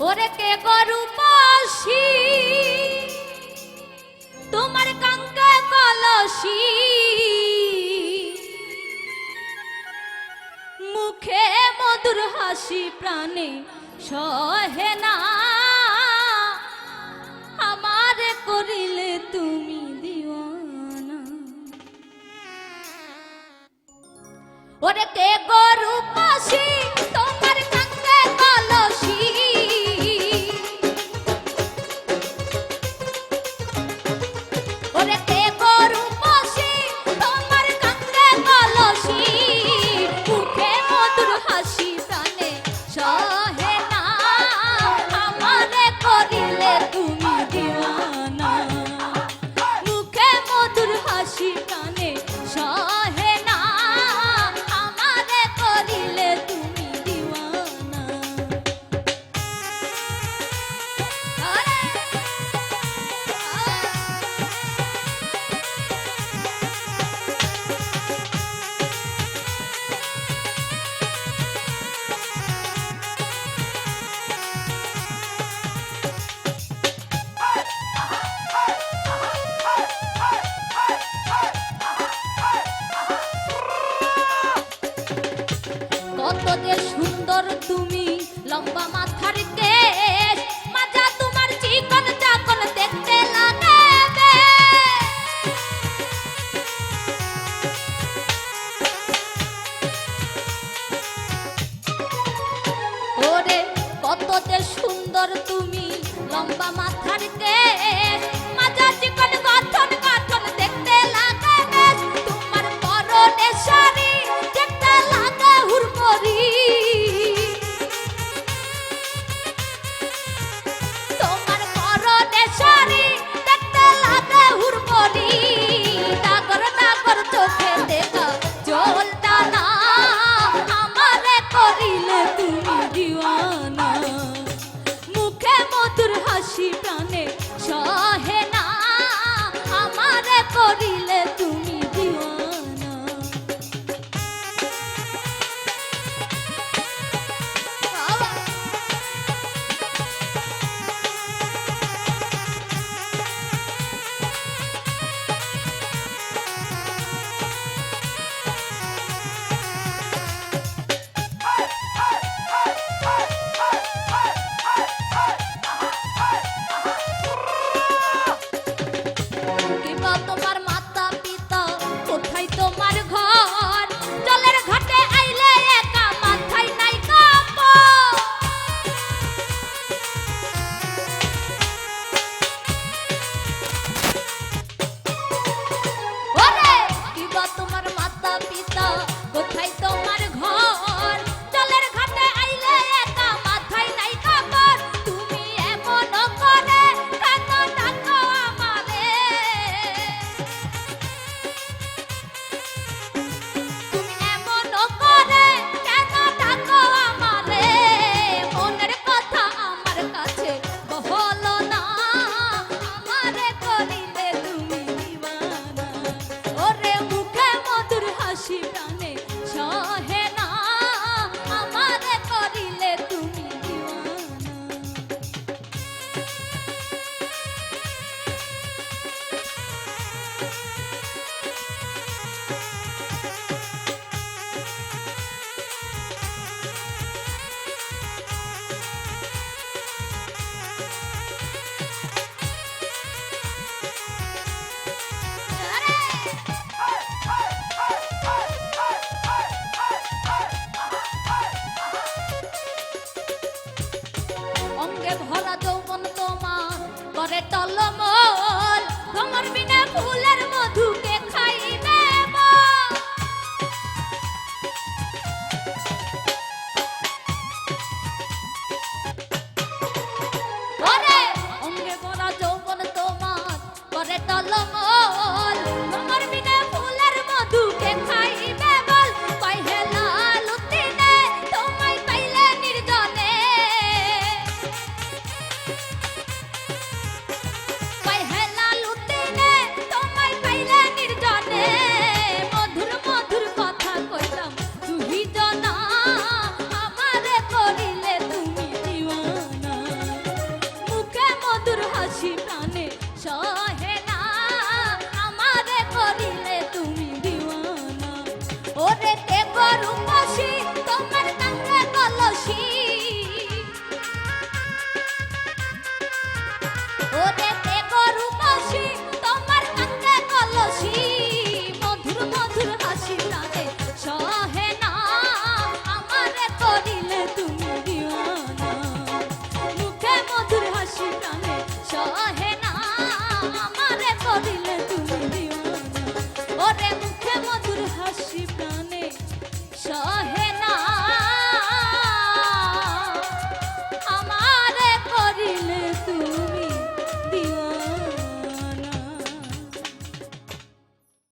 ওরে কে গরু তোমার কাঙ্কা কলসি। মুখে মধুর হাসি, প্রাণে সহে না। আমার করিলে তুমি দিওয়ানা। ওরে কে গরু জগতের সুন্দর তুমি লম্বা মাথা বাসি প্রাণে সহে তোমার তলমল মঙ্গর বিনা